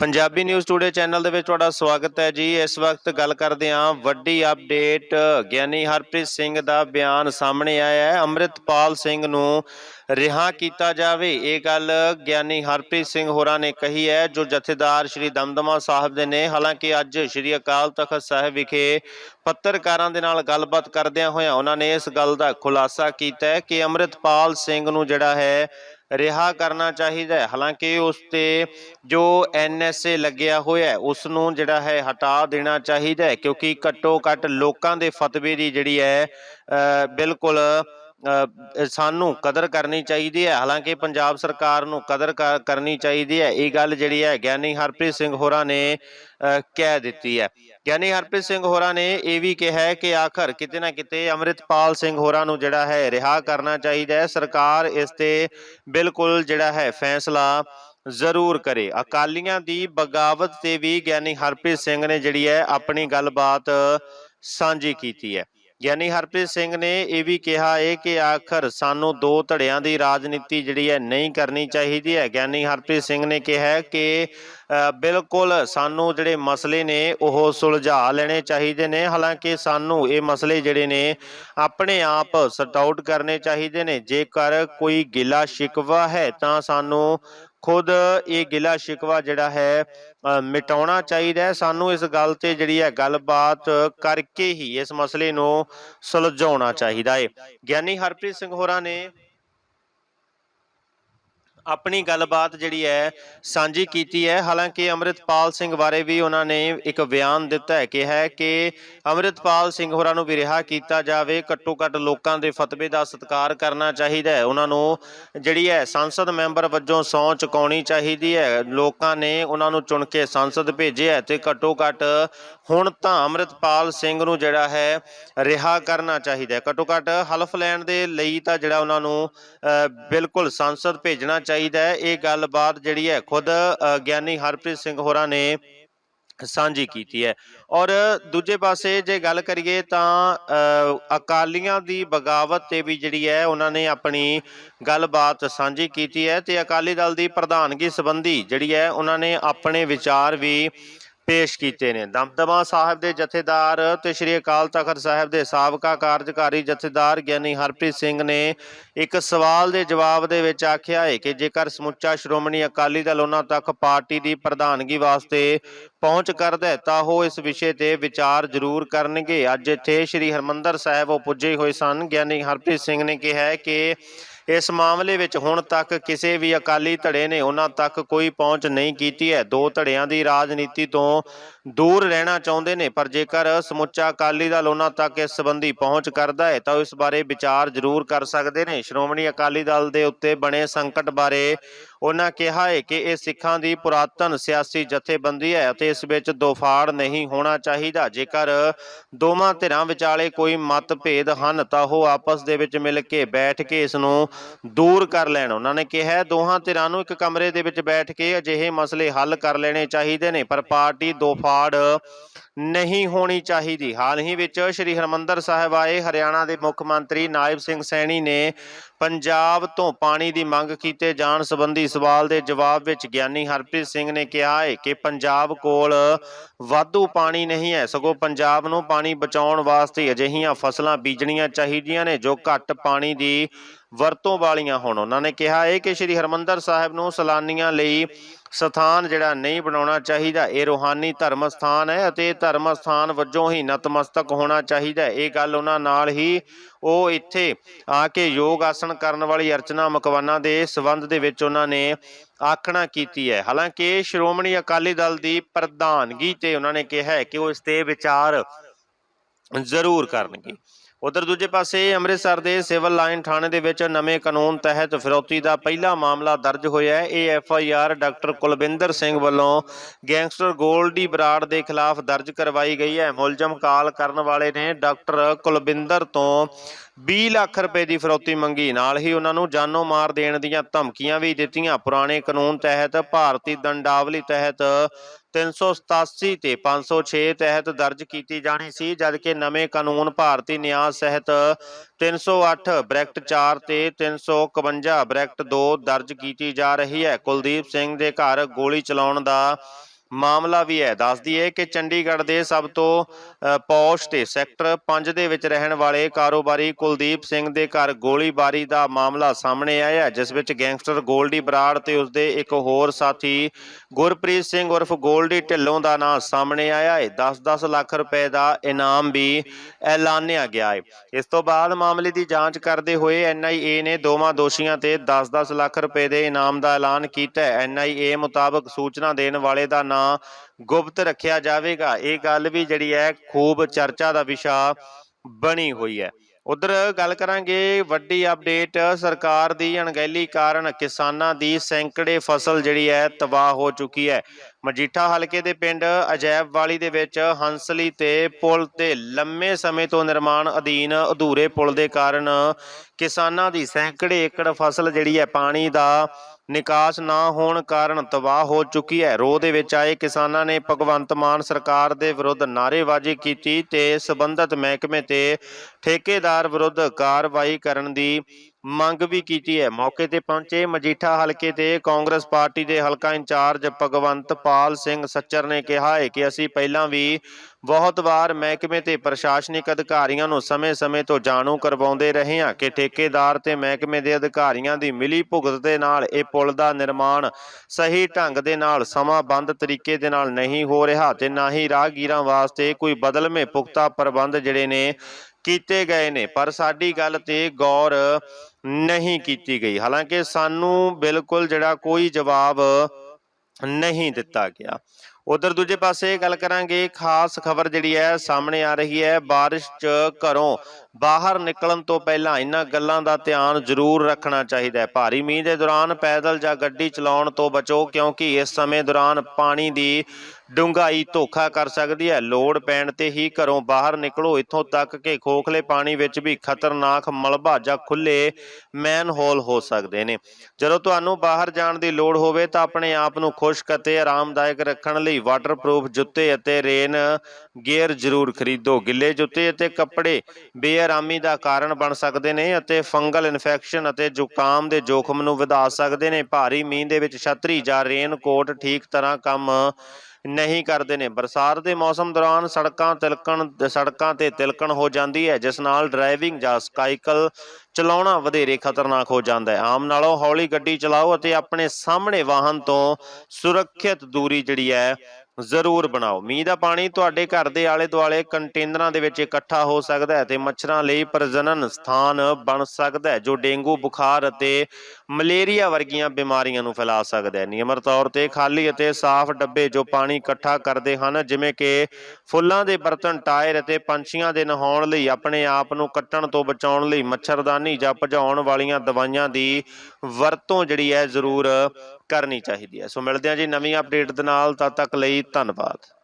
Punjabi news today channel ਦੇ ਵਿੱਚ ਤੁਹਾਡਾ ਸਵਾਗਤ ਹੈ ਜੀ। ਇਸ ਵਕਤ ਗੱਲ ਕਰਦੇ ਹਾਂ, ਵੱਡੀ ਅਪਡੇਟ ਗਿਆਨੀ ਹਰਪ੍ਰੀਤ ਸਿੰਘ ਦਾ ਬਿਆਨ ਸਾਹਮਣੇ ਆਇਆ ਹੈ। ਅੰਮ੍ਰਿਤਪਾਲ ਸਿੰਘ ਨੂੰ ਰਿਹਾ ਕੀਤਾ ਜਾਵੇ। ਇਹ ਗੱਲ ਗਿਆਨੀ ਹਰਪ੍ਰੀਤ ਸਿੰਘ ਹੋਰਾਂ ਨੇ ਕਹੀ ਹੈ, ਜੋ ਜਥੇਦਾਰ ਸ਼੍ਰੀ ਦਮਦਮਾ ਸਾਹਿਬ ਦੇ ਨੇ। ਹਾਲਾਂਕਿ ਅੱਜ ਸ਼੍ਰੀ ਅਕਾਲ ਤਖਤ ਸਾਹਿਬ ਵਿਖੇ ਪੱਤਰਕਾਰਾਂ ਦੇ ਨਾਲ ਗੱਲਬਾਤ ਕਰਦਿਆਂ ਹੋਇਆਂ ਉਹਨਾਂ ਨੇ ਇਸ ਗੱਲ ਦਾ ਖੁਲਾਸਾ ਕੀਤਾ ਹੈ ਕਿ ਅੰਮ੍ਰਿਤਪਾਲ ਸਿੰਘ ਨੂੰ ਜਿਹੜਾ ਹੈ ਰਿਹਾ ਕਰਨਾ ਚਾਹੀਦਾ ਹੈ। ਹਾਲਾਂਕਿ ਉਸ ਤੇ ਜੋ ਐਨਐਸਏ ਲੱਗਿਆ ਹੋਇਆ ਹੈ ਉਸ ਨੂੰ ਜਿਹੜਾ ਹੈ ਹਟਾ ਦੇਣਾ ਚਾਹੀਦਾ ਹੈ ਕਿਉਂਕਿ ਘੱਟੋ ਘੱਟ ਲੋਕਾਂ ਦੇ ਫਤਵੇ ਦੀ ਜਿਹੜੀ ਹੈ ਅ, ਬਿਲਕੁਲ ਸਾਨੂੰ ਕਦਰ ਕਰਨੀ ਚਾਹੀਦੀ ਹੈ। ਹਾਲਾਂਕਿ ਪੰਜਾਬ ਸਰਕਾਰ ਨੂੰ ਕਦਰ ਕਰ- ਕਰਨੀ ਚਾਹੀਦੀ ਹੈ। ਇਹ ਗੱਲ ਜਿਹੜੀ ਹੈ, ਗਿਆਨੀ ਹਰਪ੍ਰੀਤ ਸਿੰਘ ਹੋਰਾਂ ਨੇ ਕਹਿ ਦਿੱਤੀ ਹੈ। ਗਿਆਨੀ ਹਰਪ੍ਰੀਤ ਸਿੰਘ ਹੋਰਾਂ ਨੇ ਇਹ ਵੀ ਕਿਹਾ ਹੈ ਕਿ ਆਖਰ ਕਿਤੇ ਨਾ ਕਿਤੇ ਅੰਮ੍ਰਿਤਪਾਲ ਸਿੰਘ ਹੋਰਾਂ ਨੂੰ ਜਿਹੜਾ ਹੈ, ਰਿਹਾ ਕਰਨਾ ਚਾਹੀਦਾ ਹੈ। ਸਰਕਾਰ ਇਸ ਤੇ ਬਿਲਕੁਲ ਜਿਹੜਾ ਹੈ, ਫੈਸਲਾ ਜ਼ਰੂਰ ਕਰੇ। ਅਕਾਲੀਆਂ ਦੀ ਬਗਾਵਤ ਤੇ ਵੀ ਗਿਆਨੀ ਹਰਪ੍ਰੀਤ ਸਿੰਘ ਨੇ ਜਿਹੜੀ ਹੈ, ਆਪਣੀ ਗੱਲਬਾਤ ਸਾਂਝੀ ਕੀਤੀ ਹੈ। ਗਿਆਨੀ ਹਰਪ੍ਰੀਤ ਸਿੰਘ ਨੇ ਇਹ ਵੀ ਕਿਹਾ ਹੈ ਕਿ ਆਖਰ ਸਾਨੂੰ ਦੋ ਧੜਿਆਂ ਦੀ ਰਾਜਨੀਤੀ ਜਿਹੜੀ ਹੈ ਨਹੀਂ ਕਰਨੀ ਚਾਹੀਦੀ ਹੈ। ਗਿਆਨੀ ਹਰਪ੍ਰੀਤ ਸਿੰਘ ਨੇ ਕਿਹਾ ਕਿ ਬਿਲਕੁਲ ਸਾਨੂੰ ਜਿਹੜੇ ਮਸਲੇ ਨੇ ਉਹ ਸੁਲਝਾ ਲੈਣੇ ਚਾਹੀਦੇ ਨੇ। ਹਾਲਾਂਕਿ ਸਾਨੂੰ ਇਹ ਮਸਲੇ ਜਿਹੜੇ ਨੇ ਆਪਣੇ ਆਪ ਸਟ ਆਊਟ ਕਰਨੇ ਚਾਹੀਦੇ ਨੇ। ਜੇਕਰ ਕੋਈ ਗਿਲਾ ਸ਼ਿਕਵਾ ਹੈ ਤਾਂ ਸਾਨੂੰ ਖੁਦ ਇਹ ਗਿਲਾ ਸ਼ਿਕਵਾ ਜਿਹੜਾ ਹੈ ਅ, ਮਿਟਾਉਣਾ ਚਾਹੀਦਾ ਹੈ। ਸਾਨੂੰ ਇਸ ਗੱਲ ਤੇ ਜਿਹੜੀ ਹੈ ਗੱਲਬਾਤ ਕਰਕੇ ਹੀ ਇਸ ਮਸਲੇ ਨੂੰ ਸੁਲਝਾਉਣਾ ਚਾਹੀਦਾ ਹੈ। ਗਿਆਨੀ ਹਰਪ੍ਰੀਤ ਸਿੰਘ ਹੋਰਾਂ ਨੇ ਆਪਣੀ ਗੱਲਬਾਤ ਜਿਹੜੀ ਹੈ ਸਾਂਝੀ ਕੀਤੀ ਹੈ। ਹਾਲਾਂਕਿ ਅੰਮ੍ਰਿਤਪਾਲ ਸਿੰਘ ਬਾਰੇ ਵੀ ਉਹਨਾਂ ਨੇ ਇੱਕ ਬਿਆਨ ਦਿੱਤਾ ਹੈ ਕਿ ਹੈ ਕਿ ਅੰਮ੍ਰਿਤਪਾਲ ਸਿੰਘ ਹੋਰਾਂ ਨੂੰ ਵੀ ਰਿਹਾ ਕੀਤਾ ਜਾਵੇ। ਘੱਟੋ ਘੱਟ ਲੋਕਾਂ ਦੇ ਫਤਵੇ ਦਾ ਸਤਿਕਾਰ ਕਰਨਾ ਚਾਹੀਦਾ ਹੈ। ਉਹਨਾਂ ਨੂੰ ਜਿਹੜੀ ਹੈ ਸੰਸਦ ਮੈਂਬਰ ਵਜੋਂ ਸਹੁੰ ਚੁਕਾਉਣੀ ਚਾਹੀਦੀ ਹੈ। ਲੋਕਾਂ ਨੇ ਉਹਨਾਂ ਨੂੰ ਚੁਣ ਕੇ ਸੰਸਦ ਭੇਜਿਆ ਹੈ ਤੇ ਘੱਟੋ ਘੱਟ ਹੁਣ ਤਾਂ ਅੰਮ੍ਰਿਤਪਾਲ ਸਿੰਘ ਨੂੰ ਜਿਹੜਾ ਹੈ ਰਿਹਾ ਕਰਨਾ ਚਾਹੀਦਾ ਹੈ। ਘੱਟੋ ਘੱਟ ਹਲਫ ਲੈਣ ਦੇ ਲਈ ਤਾਂ ਜਿਹੜਾ ਉਹਨਾਂ ਨੂੰ ਬਿਲਕੁਲ ਸੰਸਦ ਭੇਜਣਾ ਚਾਹੀਦਾ ਹੈ। ਇਹ ਗੱਲਬਾਤ ਜਿਹੜੀ ਹੈ ਖੁਦ ਗਿਆਨੀ ਹਰਪ੍ਰੀਤ ਸਿੰਘ ਹੋਰਾਂ ਨੇ ਸਾਂਝੀ ਕੀਤੀ ਹੈ। ਔਰ ਦੂਜੇ ਪਾਸੇ ਜੇ ਗੱਲ ਕਰੀਏ ਤਾਂ ਅਕਾਲੀਆਂ ਦੀ ਬਗਾਵਤ ਤੇ ਵੀ ਜਿਹੜੀ ਹੈ ਉਹਨਾਂ ਨੇ ਆਪਣੀ ਗੱਲਬਾਤ ਸਾਂਝੀ ਕੀਤੀ ਹੈ ਤੇ ਅਕਾਲੀ ਦਲ ਦੀ ਪ੍ਰਧਾਨਗੀ ਸੰਬੰਧੀ ਜਿਹੜੀ ਹੈ ਉਹਨਾਂ ਨੇ ਆਪਣੇ ਵਿਚਾਰ ਵੀ ਪੇਸ਼ ਕੀਤੇ ਨੇ। ਦਮਦਮਾ ਸਾਹਿਬ ਦੇ ਜਥੇਦਾਰ ਤੇ ਸ੍ਰੀ ਅਕਾਲ ਤਖਤ ਸਾਹਿਬ ਦੇ ਸਾਬਕਾ ਕਾਰਜਕਾਰੀ ਜਥੇਦਾਰ ਗਿਆਨੀ ਹਰਪ੍ਰੀਤ ਸਿੰਘ ਨੇ ਇੱਕ ਸਵਾਲ ਦੇ ਜਵਾਬ ਦੇ ਵਿੱਚ ਆਖਿਆ ਹੈ ਕਿ ਜੇਕਰ ਸਮੁੱਚਾ ਸ਼੍ਰੋਮਣੀ ਅਕਾਲੀ ਦਲ ਉਹਨਾਂ ਤੱਕ ਪਾਰਟੀ ਦੀ ਪ੍ਰਧਾਨਗੀ ਵਾਸਤੇ ਪਹੁੰਚ ਕਰਦਾ ਤਾਂ ਉਹ ਇਸ ਵਿਸ਼ੇ ਤੇ ਵਿਚਾਰ ਜ਼ਰੂਰ ਕਰਨਗੇ। ਅੱਜ ਇੱਥੇ ਸ੍ਰੀ ਹਰਮੰਦਰ ਸਾਹਿਬ ਉਹ ਪੁੱਜੇ ਹੋਏ ਸਨ। ਗਿਆਨੀ ਹਰਪ੍ਰੀਤ ਸਿੰਘ ਨੇ ਕਿਹਾ ਕਿ ਇਸ ਮਾਮਲੇ ਵਿੱਚ ਹੁਣ ਤੱਕ ਕਿਸੇ ਵੀ ਅਕਾਲੀ ਧੜੇ ਨੇ ਉਹਨਾਂ ਤੱਕ ਕੋਈ ਪਹੁੰਚ ਨਹੀਂ ਕੀਤੀ ਹੈ। ਦੋ ਧੜਿਆਂ ਦੀ ਰਾਜਨੀਤੀ ਤੋਂ ਦੂਰ ਰਹਿਣਾ ਚਾਹੁੰਦੇ ਨੇ, ਪਰ ਜੇਕਰ ਸਮੁੱਚਾ ਅਕਾਲੀ ਦਲ ਉਹਨਾਂ ਤੱਕ ਇਸ ਸੰਬੰਧੀ ਪਹੁੰਚ ਕਰਦਾ ਹੈ, ਤਾਂ ਇਸ ਬਾਰੇ ਵਿਚਾਰ ਜ਼ਰੂਰ ਕਰ ਸਕਦੇ ਨੇ। ਸ਼੍ਰੋਮਣੀ ਅਕਾਲੀ ਦਲ ਦੇ ਉੱਤੇ ਬਣੇ ਸੰਕਟ ਬਾਰੇ ਉਹਨਾਂ ਕਿਹਾ ਹੈ ਕਿ ਇਹ ਸਿੱਖਾਂ ਦੀ ਪੁਰਾਤਨ ਸਿਆਸੀ ਜਥੇਬੰਦੀ ਹੈ ਅਤੇ ਇਸ ਵਿੱਚ ਦੋਫਾੜ ਨਹੀਂ ਹੋਣਾ ਚਾਹੀਦਾ। ਜੇਕਰ ਦੋਵਾਂ ਧਿਰਾਂ ਵਿਚਾਲੇ ਕੋਈ ਮਤਭੇਦ ਹਨ, ਤਾਂ ਉਹ ਆਪਸ ਦੇ ਵਿੱਚ ਮਿਲ ਕੇ ਬੈਠ ਕੇ ਇਸ ਨੂੰ ਦੂਰ ਕਰ ਲੈਣ। ਉਹਨਾਂ ਨੇ ਕਿਹਾ ਦੋਹਾਂ ਧਿਰਾਂ ਨੂੰ ਇੱਕ ਕਮਰੇ ਦੇ ਵਿੱਚ ਬੈਠ ਕੇ ਅਜਿਹੇ ਮਸਲੇ ਹੱਲ ਕਰ ਲੈਣੇ ਚਾਹੀਦੇ ਨੇ, ਪਰ ਪਾਰਟੀ ਦੋਫਾੜ ਨਹੀਂ ਹੋਣੀ ਚਾਹੀਦੀ। ਹਾਲ ਹੀ ਵਿੱਚ ਸ੍ਰੀ ਹਰਮੰਦਰ ਸਾਹਿਬ ਆਏ। ਹਰਿਆਣਾ ਦੇ ਮੁੱਖ ਮੰਤਰੀ ਨਾਇਬ ਸਿੰਘ ਸੈਣੀ ਨੇ ਪੰਜਾਬ ਤੋਂ ਪਾਣੀ ਦੀ ਮੰਗ ਕੀਤੇ ਜਾਣ ਸੰਬੰਧੀ ਸਵਾਲ ਦੇ ਜਵਾਬ ਵਿੱਚ ਗਿਆਨੀ ਹਰਪ੍ਰੀਤ ਸਿੰਘ ਨੇ ਕਿਹਾ ਹੈ ਕਿ ਪੰਜਾਬ ਕੋਲ ਵਾਧੂ ਪਾਣੀ ਨਹੀਂ ਹੈ। ਸਗੋਂ ਪੰਜਾਬ ਨੂੰ ਪਾਣੀ ਬਚਾਉਣ ਵਾਸਤੇ ਅਜਿਹੀਆਂ ਫਸਲਾਂ ਬੀਜਣੀਆਂ ਚਾਹੀਦੀਆਂ ਨੇ ਜੋ ਘੱਟ ਪਾਣੀ ਦੀ ਵਰਤੋਂ ਵਾਲੀਆਂ ਹੋਣ। ਉਹਨਾਂ ਨੇ ਕਿਹਾ ਹੈ ਕਿ ਸ੍ਰੀ ਹਰਮੰਦਰ ਸਾਹਿਬ ਨੂੰ ਸੈਲਾਨੀਆਂ ਲਈ ਸਥਾਨ ਜਿਹੜਾ ਨਹੀਂ ਬਣਾਉਣਾ ਚਾਹੀਦਾ, ਇਹ ਰੂਹਾਨੀ ਧਰਮ ਸਥਾਨ ਹੈ ਅਤੇ ਧਰਮ ਸਥਾਨ ਵਜੋਂ ਹੀ ਨਤਮਸਤਕ ਹੋਣਾ ਚਾਹੀਦਾ ਇਹ ਗੱਲ ਉਹਨਾਂ ਨਾਲ ਹੀ ਉਹ ਇੱਥੇ ਆ ਕੇ ਯੋਗ ਆਸਣ ਕਰਨ ਵਾਲੀ ਅਰਚਨਾ ਮੁਕਵਾਨਾ ਦੇ ਸਬੰਧ ਦੇ ਵਿੱਚ ਉਹਨਾਂ ਨੇ ਆਖਣਾ ਕੀਤੀ ਹੈ। ਹਾਲਾਂਕਿ ਸ਼੍ਰੋਮਣੀ ਅਕਾਲੀ ਦਲ ਦੀ ਪ੍ਰਧਾਨਗੀ ਤੇ ਉਹਨਾਂ ਨੇ ਕਿਹਾ ਹੈ ਕਿ ਉਹ ਇਸ ਤੇ ਵਿਚਾਰ ਜ਼ਰੂਰ ਕਰਨਗੇ। ਉਧਰ ਦੂਜੇ ਪਾਸੇ ਅੰਮ੍ਰਿਤਸਰ ਦੇ ਸਿਵਲ ਲਾਈਨ ਥਾਣੇ ਦੇ ਵਿੱਚ ਨਵੇਂ ਕਾਨੂੰਨ ਤਹਿਤ ਫਿਰੌਤੀ ਦਾ ਪਹਿਲਾ ਮਾਮਲਾ ਦਰਜ ਹੋਇਆ ਹੈ। ਇਹ F I R doctor Kulwinder Singh ਵੱਲੋਂ ਗੈਂਗਸਟਰ ਗੋਲਡੀ ਬਰਾੜ ਦੇ ਖਿਲਾਫ ਦਰਜ ਕਰਵਾਈ ਗਈ ਹੈ। ਮੁਲਜ਼ਮ ਕਾਲ ਕਰਨ ਵਾਲੇ ਨੇ ਡਾਕਟਰ ਕੁਲਵਿੰਦਰ ਤੋਂ 20 ਲੱਖ ਰੁਪਏ ਦੀ ਫਿਰੌਤੀ ਮੰਗੀ। ਨਾਲ ਹੀ ਉਹਨਾਂ ਨੂੰ ਜਾਨੋਂ ਮਾਰ ਦੇਣ ਦੀਆਂ ਧਮਕੀਆਂ ਵੀ ਦਿੱਤੀਆਂ। ਪੁਰਾਣੇ ਕਾਨੂੰਨ ਤਹਿਤ ਭਾਰਤੀ ਦੰਡਾਵਲੀ ਤਹਿਤ 387 ਤੇ 506 ਤਹਿਤ ਦਰਜ ਕੀਤੀ ਜਾਣੀ ਸੀ, ਜਦਕਿ ਨਵੇਂ ਕਾਨੂੰਨ ਭਾਰਤੀ ਨਿਆਂ ਸਹਿਤ 308 ਬ੍ਰੈਕਟ 4 ਤੇ 351 ਬ੍ਰੈਕਟ 2 ਦਰਜ ਕੀਤੀ ਜਾ ਰਹੀ ਹੈ। ਕੁਲਦੀਪ ਸਿੰਘ ਦੇ ਘਰ ਗੋਲੀ ਚਲਾਉਣ ਦਾ ਮਾਮਲਾ ਵੀ ਹੈ। ਦੱਸਦੀ ਹੈ ਕਿ ਚੰਡੀਗੜ੍ਹ ਦੇ ਸਭ ਤੋਂ ਪੌਸ਼ ਤੇ ਸੈਕਟਰ 5 ਦੇ ਵਿੱਚ ਰਹਿਣ ਵਾਲੇ ਕਾਰੋਬਾਰੀ ਕੁਲਦੀਪ ਸਿੰਘ ਦੇ ਘਰ ਗੋਲੀਬਾਰੀ ਦਾ ਮਾਮਲਾ ਸਾਹਮਣੇ ਆਇਆ ਹੈ, ਜਿਸ ਵਿੱਚ ਗੈਂਗਸਟਰ ਗੋਲਡੀ ਬਰਾੜ ਤੇ ਉਸਦੇ ਇੱਕ ਹੋਰ ਸਾਥੀ ਗੁਰਪ੍ਰੀਤ ਸਿੰਘ ਉਰਫ ਗੋਲਡੀ ਢਿੱਲੋਂ ਦਾ ਨਾਂ ਸਾਹਮਣੇ ਆਇਆ ਹੈ। 10-10 ਲੱਖ ਰੁਪਏ ਦਾ ਇਨਾਮ ਵੀ ਐਲਾਨਿਆ ਗਿਆ ਹੈ। ਇਸ ਤੋਂ ਬਾਅਦ ਮਾਮਲੇ ਦੀ ਜਾਂਚ ਕਰਦੇ ਹੋਏ ਐਨਆਈਏ ਨੇ ਦੋਵਾਂ ਦੋਸ਼ੀਆਂ ਤੇ 10-10 ਲੱਖ ਰੁਪਏ ਦੇ ਇਨਾਮ ਦਾ ਐਲਾਨ ਕੀਤਾ ਹੈ। ਐਨਆਈਏ ਮੁਤਾਬਕ ਸੂਚਨਾ ਦੇਣ ਵਾਲੇ ਦਾ ਨਾਂ ਗੁਪਤ ਰੱਖਿਆ ਜਾਵੇਗਾ। ਇਹ ਗੱਲ ਵੀ ਜਿਹੜੀ ਹੈ, ਖੂਬ ਚਰਚਾ ਦਾ ਵਿਸ਼ਾ ਬਣੀ ਹੋਈ ਹੈ। ਉਧਰ ਗੱਲ ਕਰਾਂਗੇ, ਵੱਡੀ ਅਪਡੇਟ ਸਰਕਾਰ ਦੀ ਅਣਗਹਿਲੀ ਕਾਰਨ ਕਿਸਾਨਾਂ ਦੀ ਸੈਂਕੜੇ ਫਸਲ ਜਿਹੜੀ ਹੈ, ਤਬਾਹ ਹੋ ਚੁੱਕੀ ਹੈ। ਮਜੀਠਾ ਹਲਕੇ ਦੇ ਪਿੰਡ ਅਜੈਬ ਵਾਲੀ ਦੇ ਵਿੱਚ ਹੰਸਲੀ ਤੇ ਪੁਲ ਤੇ ਲੰਮੇ ਸਮੇਂ ਤੋਂ ਨਿਰਮਾਣ ਅਧੀਨ ਅਧੂਰੇ ਪੁਲ ਦੇ ਕਾਰਨ ਕਿਸਾਨਾਂ ਦੀ ਸੈਂਕੜੇ ਏਕੜ ਫਸਲ ਜਿਹੜੀ ਹੈ, ਪਾਣੀ ਦਾ ਨਿਕਾਸ ਨਾ ਹੋਣ ਕਾਰਨ ਤਬਾਹ ਹੋ ਚੁੱਕੀ ਹੈ। ਰੋਹ ਦੇ ਵਿੱਚ ਆਏ ਕਿਸਾਨਾਂ ਨੇ ਭਗਵੰਤ ਮਾਨ ਸਰਕਾਰ ਦੇ ਵਿਰੁੱਧ ਨਾਅਰੇਬਾਜ਼ੀ ਕੀਤੀ ਤੇ ਸਬੰਧਤ ਮਹਿਕਮੇ ਤੇ ਠੇਕੇਦਾਰ ਵਿਰੁੱਧ ਕਾਰਵਾਈ ਕਰਨ ਦੀ ਮੰਗ ਵੀ ਕੀਤੀ ਹੈ। ਮੌਕੇ ਤੇ ਪਹੁੰਚੇ ਮਜੀਠਾ ਹਲਕੇ ਤੇ ਕਾਂਗਰਸ ਪਾਰਟੀ ਦੇ ਹਲਕਾ ਇੰਚਾਰਜ ਭਗਵੰਤ ਪਾਲ ਸਿੰਘ ਸੱਚਰ ਨੇ ਕਿਹਾ ਹੈ ਕਿ ਅਸੀਂ ਪਹਿਲਾਂ ਵੀ ਬਹੁਤ ਵਾਰ ਮਹਿਕਮੇ ਤੇ ਪ੍ਰਸ਼ਾਸਨਿਕ ਅਧਿਕਾਰੀਆਂ ਨੂੰ ਸਮੇਂ-ਸਮੇਂ ਤੋਂ ਜਾਣੂ ਕਰਵਾਉਂਦੇ ਰਹੇ ਹਾਂ ਕਿ ਠੇਕੇਦਾਰ ਤੇ ਮਹਿਕਮੇ ਦੇ ਅਧਿਕਾਰੀਆਂ ਦੀ ਮਿਲੀ ਭੁਗਤ ਦੇ ਨਾਲ ਇਹ ਪੁਲ ਦਾ ਨਿਰਮਾਣ ਸਹੀ ਢੰਗ ਦੇ ਨਾਲ ਸਮਾਂਬੰਧ ਤਰੀਕੇ ਦੇ ਨਾਲ ਨਹੀਂ ਹੋ ਰਿਹਾ ਤੇ ਨਾ ਹੀ ਰਾਹਗੀਰਾਂ ਵਾਸਤੇ ਕੋਈ ਬਦਲਵੇਂ ਪੁਖਤਾ ਪ੍ਰਬੰਧ ਜਿਹੜੇ ਨੇ ਕੀਤੇ ਗਏ ਨੇ, ਪਰ ਸਾਡੀ ਗੱਲ ਤੇ ਗੌਰ ਨਹੀਂ ਕੀਤੀ ਗਈ। ਹਾਲਾਂਕਿ ਸਾਨੂੰ ਬਿਲਕੁਲ ਜਿਹੜਾ ਕੋਈ ਜਵਾਬ ਨਹੀਂ ਦਿੱਤਾ ਗਿਆ। ਉਧਰ ਦੂਜੇ ਪਾਸੇ ਗੱਲ ਕਰਾਂਗੇ, ਖਾਸ ਖਬਰ ਜਿਹੜੀ ਹੈ ਸਾਹਮਣੇ ਆ ਰਹੀ ਹੈ, ਬਾਰਿਸ਼ 'ਚ ਘਰੋਂ ਬਾਹਰ ਨਿਕਲਣ ਤੋਂ ਪਹਿਲਾਂ ਇਹਨਾਂ ਗੱਲਾਂ ਦਾ ਧਿਆਨ ਜ਼ਰੂਰ ਰੱਖਣਾ ਚਾਹੀਦਾ ਹੈ। ਭਾਰੀ ਮੀਂਹ ਦੇ ਦੌਰਾਨ ਪੈਦਲ ਜਾਂ ਗੱਡੀ ਚਲਾਉਣ ਤੋਂ ਬਚੋ, ਕਿਉਂਕਿ ਇਸ ਸਮੇਂ ਦੌਰਾਨ ਪਾਣੀ ਦੀ ਡੂੰਘਾਈ ਧੋਖਾ ਕਰ ਸਕਦੀ ਹੈ। ਲੋੜ ਪੈਣ ਤੇ ਹੀ ਘਰੋਂ ਬਾਹਰ ਨਿਕਲੋ, ਇੱਥੋਂ ਤੱਕ ਕਿ ਖੋਖਲੇ ਪਾਣੀ ਵਿੱਚ ਵੀ ਖਤਰਨਾਕ ਮਲਬਾ ਜਾਂ ਖੁੱਲੇ ਮੈਨਹੋਲ ਹੋ ਸਕਦੇ ਨੇ। ਜਦੋਂ ਤੁਹਾਨੂੰ ਬਾਹਰ ਜਾਣ ਦੀ ਲੋੜ ਹੋਵੇ ਤਾਂ ਆਪਣੇ ਆਪ ਨੂੰ ਖੁਸ਼ਕ ਅਤੇ ਆਰਾਮਦਾਇਕ ਰੱਖਣ ਲਈ ਲਈ ਵਾਟਰਪ੍ਰੂਫ ਜੁੱਤੇ ਅਤੇ ਰੇਨ ਗੇਅਰ ਜ਼ਰੂਰ ਖਰੀਦੋ। ਗਿੱਲੇ ਜੁੱਤੇ ਅਤੇ ਕੱਪੜੇ ਬੇਆਰਾਮੀ ਦਾ ਕਾਰਨ ਬਣ ਸਕਦੇ ਨੇ ਅਤੇ ਫੰਗਲ ਇਨਫੈਕਸ਼ਨ ਅਤੇ ਜ਼ੁਕਾਮ ਦੇ ਜੋਖਮ ਨੂੰ ਵਧਾ ਸਕਦੇ ਨੇ। ਭਾਰੀ ਮੀਂਹ ਦੇ ਵਿੱਚ ਛਤਰੀ ਜਾਂ ਰੇਨ ਕੋਟ ਠੀਕ ਤਰ੍ਹਾਂ ਕੰਮ ਨਹੀਂ ਕਰਦੇ ਨੇ। ਬਰਸਾਤ ਦੇ ਮੌਸਮ ਦੌਰਾਨ ਸੜਕਾਂ ਤਿਲਕਣ, ਸੜਕਾਂ ਤੇ ਤਿਲਕਣ ਹੋ ਜਾਂਦੀ ਹੈ, ਜਿਸ ਨਾਲ ਡਰਾਈਵਿੰਗ ਜਾਂ ਸਾਈਕਲ ਚਲਾਉਣਾ ਵਧੇਰੇ ਖਤਰਨਾਕ ਹੋ ਜਾਂਦਾ ਹੈ। ਆਮ ਨਾਲੋਂ ਹੌਲੀ ਗੱਡੀ ਚਲਾਓ ਅਤੇ ਆਪਣੇ ਸਾਹਮਣੇ ਵਾਹਨ ਤੋਂ ਸੁਰੱਖਿਅਤ ਦੂਰੀ ਜਿਹੜੀ ਹੈ, ਜ਼ਰੂਰ ਬਣਾਓ। ਮੀਂਹ ਦਾ ਪਾਣੀ ਤੁਹਾਡੇ ਘਰ ਦੇ ਆਲੇ ਦੁਆਲੇ ਕੰਟੇਨਰਾਂ ਦੇ ਵਿੱਚ ਇਕੱਠਾ ਹੋ ਸਕਦਾ ਹੈ ਤੇ ਮੱਛਰਾਂ ਲਈ ਪ੍ਰਜਨਨ ਸਥਾਨ ਬਣ ਸਕਦਾ ਹੈ, ਜੋ ਡੇਂਗੂ, ਬੁਖਾਰ ਅਤੇ ਮਲੇਰੀਆ ਵਰਗੀਆਂ ਬਿਮਾਰੀਆਂ ਨੂੰ ਫੈਲਾ ਸਕਦਾ ਹੈ। ਨਿਯਮਤ ਤੌਰ ਤੇ ਖਾਲੀ ਅਤੇ ਸਾਫ਼ ਡੱਬੇ ਜੋ ਪਾਣੀ ਇਕੱਠਾ ਕਰਦੇ ਹਨ, ਜਿਵੇਂ ਕਿ ਫੁੱਲਾਂ ਦੇ ਬਰਤਨ, ਟਾਇਰ ਅਤੇ ਪੰਛੀਆਂ ਦੇ ਨਹਾਉਣ ਲਈ, ਆਪਣੇ ਆਪ ਨੂੰ ਕੱਟਣ ਤੋਂ ਬਚਾਉਣ ਲਈ, ਮੱਛਰਦਾਨੀ ਜਾਂ ਭਜਾਉਣ ਵਾਲੀਆਂ ਦਵਾਈਆਂ ਦੀ ਵਰਤੋਂ ਜਿਹੜੀ ਹੈ ਜ਼ਰੂਰ ਕਰਨੀ ਚਾਹੀਦੀ ਹੈ। ਸੋ ਮਿਲਦੇ ਹਾਂ ਜੀ ਨਵੀਂ ਅਪਡੇਟ ਦੇ ਨਾਲ, ਤਦ ਤੱਕ ਲਈ ਧੰਨਵਾਦ।